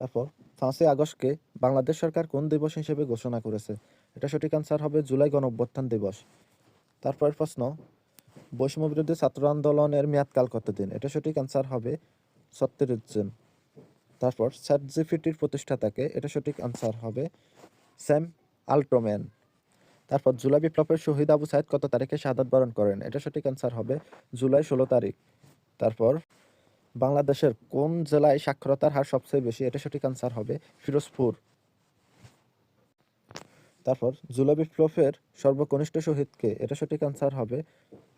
তারপর পাঁচই আগস্টকে বাংলাদেশ সরকার কোন দিবস হিসেবে ঘোষণা করেছে? এটা সঠিক আনসার হবে জুলাই গণঅভ্যুত্থান দিবস। তারপর প্রশ্ন বৈষম্য বিরোধী ছাত্র আন্দোলনের মেয়াদকাল কতদিন? এটা সঠিক আনসার হবে ছত্রিশ দিন তারপর স্যাট জিপিটির প্রতিষ্ঠাতাকে এটা সঠিক আনসার হবে স্যাম আল্টোম্যান তারপর জুলাই বিপ্লবের শহীদ আবু সাইদ কত তারিখে শাহাদাত বরণ করেন? এটা সঠিক আনসার হবে জুলাই ষোলো তারিখ। তারপর বাংলাদেশের কোন জেলায় সাক্ষরতার হার সবচেয়ে বেশি? এটা সঠিক আনসার হবে ফিরোজপুর। তারপর, জুলাই বিপ্লবের সর্বকনিষ্ঠ শহীদকে এটা সঠিক আনসার হবে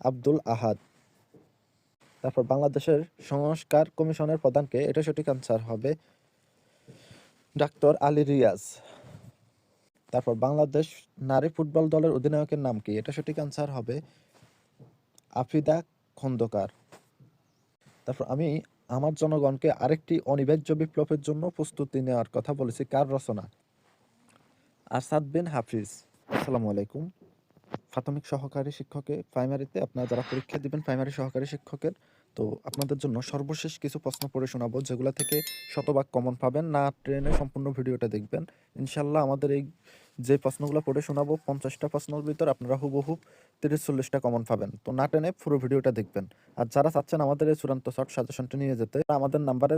আব্দুল আহাদ। তারপর, বাংলাদেশের সংস্কার কমিশনের প্রধানকে এটা সঠিক আনসার হবে ডাক্তার আলী রিয়াজ। তারপর, বাংলাদেশ নারী ফুটবল দলের অধিনায়কের নাম কি? এটা সঠিক আনসার হবে আফিদা খন্দকার। তারপর আমি আমার জনগণকে আরেকটি অনিবার্য বিপ্লবের জন্য প্রস্তুতি নেওয়ার কথা বলেছি। কার রচনা? আসাদ বিন হাফিজ। আসসালামু আলাইকুম। প্রাথমিক সহকারী শিক্ষকে প্রাইমারিতে আপনারা যারা পরীক্ষা দিবেন, প্রাইমারি সহকারী শিক্ষকের, তো আপনাদের জন্য সর্বশেষ কিছু প্রশ্ন পড়ে শোনাবো, যেগুলো থেকে শতভাগ কমন পাবেন। না ট্রেনে সম্পূর্ণ ভিডিওটা দেখবেন। ইনশাল্লাহ আমাদের এই যে প্রশ্নগুলো পড়ে শোনাবো, পঞ্চাশটা প্রশ্নের ভিতর আপনারা হুবহু তিরিশ চল্লিশটা কমন পাবেন। তো না টেনে পুরো ভিডিওটা দেখবেন। আর যারা চাচ্ছেন আমাদের এই চূড়ান্ত শর্ট সাজেশনটি নিয়ে যেতে আমাদের নাম্বারে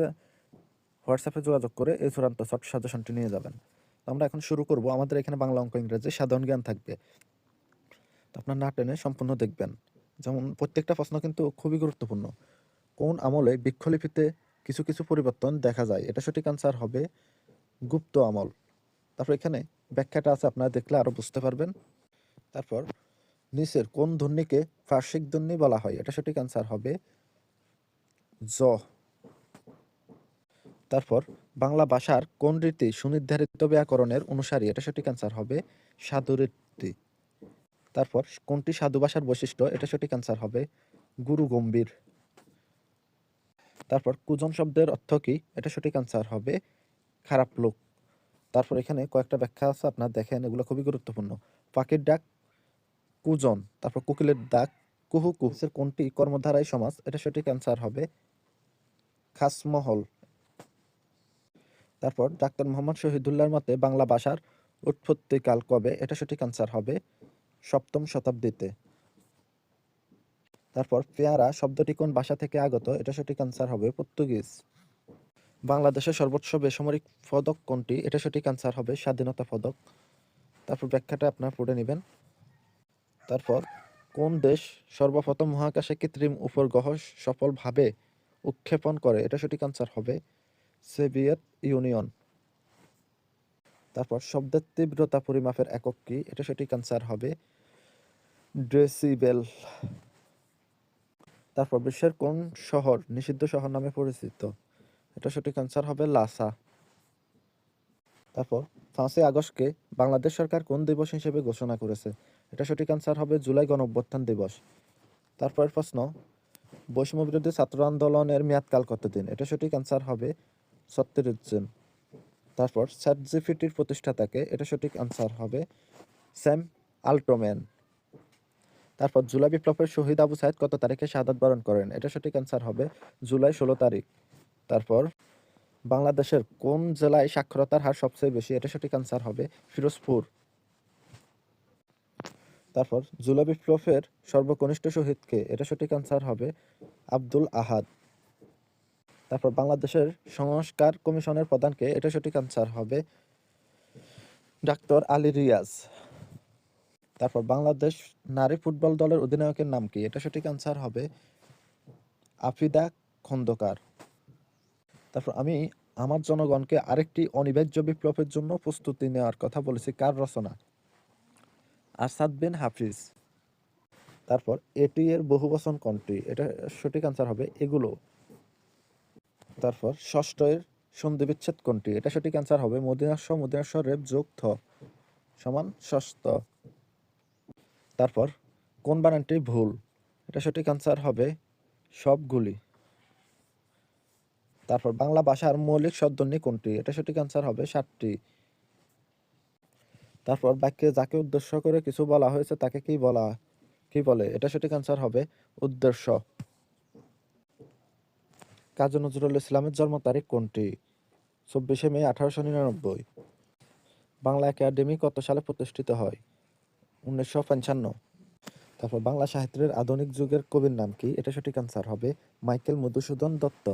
হোয়াটসঅ্যাপে যোগাযোগ করে এই চূড়ান্ত শর্ট সাজেশনটি নিয়ে যাবেন। তো আমরা এখন শুরু করব। আমাদের এখানে বাংলা অঙ্ক ইংরেজি সাধারণ জ্ঞান থাকবে। তো আপনার না টেনে সম্পূর্ণ দেখবেন। যেমন প্রত্যেকটা প্রশ্ন কিন্তু খুবই গুরুত্বপূর্ণ। কোন আমলে বৃক্ষলিপিতে কিছু কিছু পরিবর্তন দেখা যায়? এটা সঠিক আনসার হবে গুপ্ত আমল। তারপর এখানে ব্যাখ্যাটা আছে, আপনারা দেখলে আরও বুঝতে পারবেন। তারপর, নিচের কোন ধ্বনিকে ফার্সিক ধ্বনি বলা হয়? এটা সঠিক আনসার হবে জ। তারপর, বাংলা ভাষার কোন রীতি সুনির্ধারিত ব্যাকরণের অনুসারী? এটা সঠিক আনসার হবে সাধু রীতি। তারপর, কোনটি সাধু ভাষার বৈশিষ্ট্য? এটা সঠিক আনসার হবে গুরু গম্ভীর। তারপর, কুজন শব্দের অর্থ কি? এটা সঠিক আনসার হবে খারাপ লোক। তারপর এখানে কয়েকটা ব্যাখ্যা আছে, আপনার দেখেন, এগুলো খুবই গুরুত্বপূর্ণ। পাখির ডাক, কুজন, তারপর কোকিলের ডাক, কুহু কুহুসের কোনটি কর্মধারায় সমাজ? এটা সঠিক অ্যান্সার হবে খাসমহল। তারপর ডাক্তার মোহাম্মদ শহীদুল্লাহর মতে বাংলা ভাষার উৎপত্তিকাল কবে? এটা সঠিক অ্যান্সার হবে সপ্তম শতাব্দীতে। তারপর পেয়ারা শব্দটি কোন ভাষা থেকে আগত? এটা সঠিক অ্যান্সার হবে পর্তুগিজ। বাংলাদেশের সর্বোচ্চ বেসামরিক পদক কোনটি? এটা সঠিক অ্যান্সার হবে স্বাধীনতা পদক। তারপর ব্যাখ্যাটা আপনারা পড়ে নেবেন। তারপর, কোন দেশ সর্বপ্রথম মহাকাশে কৃত্রিম উপগ্রহ সফলভাবে উৎক্ষেপণ করে? এটা সঠিক আনসার হবে সোভিয়েত ইউনিয়ন। তারপর, শব্দের তীব্রতা পরিমাপের একক কি? এটা সঠিক আনসার হবে ড্রেসিবেল তারপর, বিশ্বের কোন শহর নিষিদ্ধ শহর নামে পরিচিত? এটা সঠিক আনসার হবে লাসা। তারপর পাঁচই আগস্টকে বাংলাদেশ সরকার কোন দিবস হিসেবে ঘোষণা করেছে? এটা সঠিক আনসার হবে জুলাই গণঅভ্যুত্থান দিবস। তারপর প্রশ্ন, বৈষম্য বিরোধী ছাত্র আন্দোলনের মেয়াদকাল কতদিন? এটা সঠিক আনসার হবে ছত্রিশ দিন তারপর স্যাট জিপিটির প্রতিষ্ঠাতাকে এটা সঠিক আনসার হবে স্যাম আল্টোম্যান তারপর জুলাই বিপ্লবের শহীদ আবু সাইদ কত তারিখে শাহাদাত বরণ করেন? এটা সঠিক আনসার হবে জুলাই ষোলো তারিখ। তারপর বাংলাদেশের কোন জেলায় সাক্ষরতার হার সবচেয়ে বেশি? এটা সঠিক আনসার হবে ফিরোজপুর। তারপর জুলাই বিপ্লবের সর্বকনিষ্ঠ শহীদকে এটা সঠিক আনসার হবে আব্দুল আহাদ। তারপর বাংলাদেশের সংস্কার কমিশনের প্রধানকে এটা সঠিক আনসার হবে ডাক্তার আলী রিয়াজ। তারপর বাংলাদেশ নারী ফুটবল দলের অধিনায়কের নাম কি? এটা সঠিক আনসার হবে আফিদা খন্দকার। তারপর আমি আমার জনগণকে আরেকটি অনিবার্য বিপ্লবের জন্য প্রস্তুতি নেওয়ার কথা বলেছি। কার রচনা? আসাদ বিন হাফিজ। তারপর এটি এর বহুবচন কোনটি? এটা সঠিক আনসার হবে এগুলো। তারপর ষষ্ঠ এর সন্ধি বিচ্ছেদ কোনটি? এটা সঠিক আনসার হবে মদিনাস্য মদিনাস্য রেপ যোগ থ সমান ষষ্ঠ। তারপর কোন বানানটি ভুল? এটা সঠিক আনসার হবে সবগুলি। তারপর বাংলা ভাষার মৌলিক শব্দনী কোনটি? এটা সঠিক আনসার হবে সাতটি তারপর বাক্যে যাকে উদ্দেশ্য করে কিছু বলা হয়েছে তাকে কি বলা, কি বলে? এটা সঠিক আনসার হবে উদ্দেশ্য। কাজী নজরুল ইসলামের জন্ম তারিখ কোনটি? চব্বিশে মে আঠারোশো নিরানব্বই। বাংলা একাডেমি কত সালে প্রতিষ্ঠিত হয়? উনিশশো পঞ্চান্ন। তারপর বাংলা সাহিত্যের আধুনিক যুগের কবির নাম কি? এটা সঠিক আনসার হবে মাইকেল মধুসূদন দত্ত।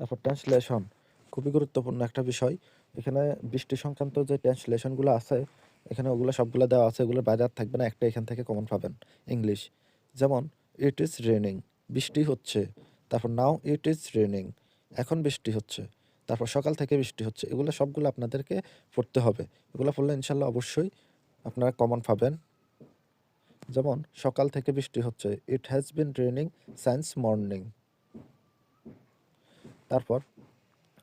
তারপর ট্রান্সলেশন খুবই গুরুত্বপূর্ণ একটা বিষয়। এখানে বৃষ্টি সংক্রান্ত যে ট্রান্সলেশনগুলো আছে, এখানে ওগুলো সবগুলো দেওয়া আছে, এগুলোর বাইরে থাকবে না, একটা এখান থেকে কমন পাবেন ইংলিশ যেমন ইট ইজ রেনিং বৃষ্টি হচ্ছে। তারপর নাও ইট ইজ রেনিং এখন বৃষ্টি হচ্ছে। তারপর, সকাল থেকে বৃষ্টি হচ্ছে। এগুলো সবগুলো আপনাদেরকে পড়তে হবে। এগুলো পড়লে ইনশাল্লাহ অবশ্যই আপনারা কমন পাবেন। যেমন, সকাল থেকে বৃষ্টি হচ্ছে। It has been raining since morning তারপর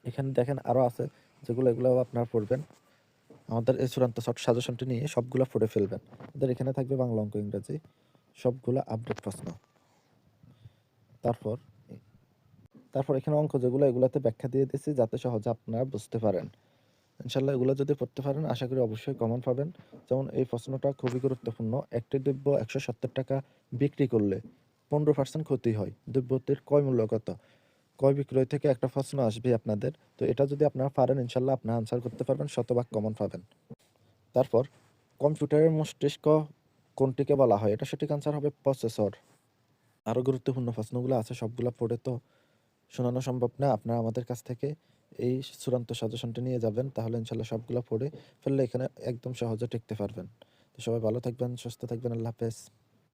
এখানে দেখেন আরও আছে, যেগুলো এগুলো আপনারা পড়বেন। আমাদের এই চূড়ান্ত শর্ট সাজেশনটি নিয়ে সবগুলো পড়ে ফেলবেন। আমাদের এখানে থাকবে বাংলা অঙ্ক, ইংরেজি, সবগুলো আপডেট প্রশ্ন। তারপর তারপর এখানে অঙ্ক যেগুলো, এগুলোতে ব্যাখ্যা দিয়ে দিচ্ছি যাতে সহজে আপনারা বুঝতে পারেন। ইনশাল্লাহ এগুলো যদি পড়তে পারেন, আশা করি অবশ্যই কমন পাবেন। যেমন এই প্রশ্নটা খুবই গুরুত্বপূর্ণ, একটি দ্রব্য একশো সত্তর টাকা বিক্রি করলে পনেরো পার্সেন্ট ক্ষতি হয়। দ্রব্যটির কয় মূল্য কত? ক্রয় বিক্রয় থেকে একটা প্রশ্ন আসবে আপনাদের। তো এটা যদি আপনারা পারেন, ইনশাল্লাহ আপনারা আনসার করতে পারবেন, শতভাগ কমন পাবেন। তারপর কম্পিউটারের মস্তিষ্ক কোনটিকে বলা হয়? এটা সঠিক আনসার হবে প্রসেসর আরও গুরুত্বপূর্ণ প্রশ্নগুলো আছে, সবগুলো পড়ে তো শোনানো সম্ভব না। আপনারা আমাদের কাছ থেকে এই চূড়ান্ত সাজেশনটা নিয়ে যাবেন, তাহলে ইনশাল্লাহ সবগুলো পড়ে ফেললে এখানে একদম সহজে টিকতে পারবেন। তো সবাই ভালো থাকবেন, সুস্থ থাকবেন, আল্লাহ হাফেজ।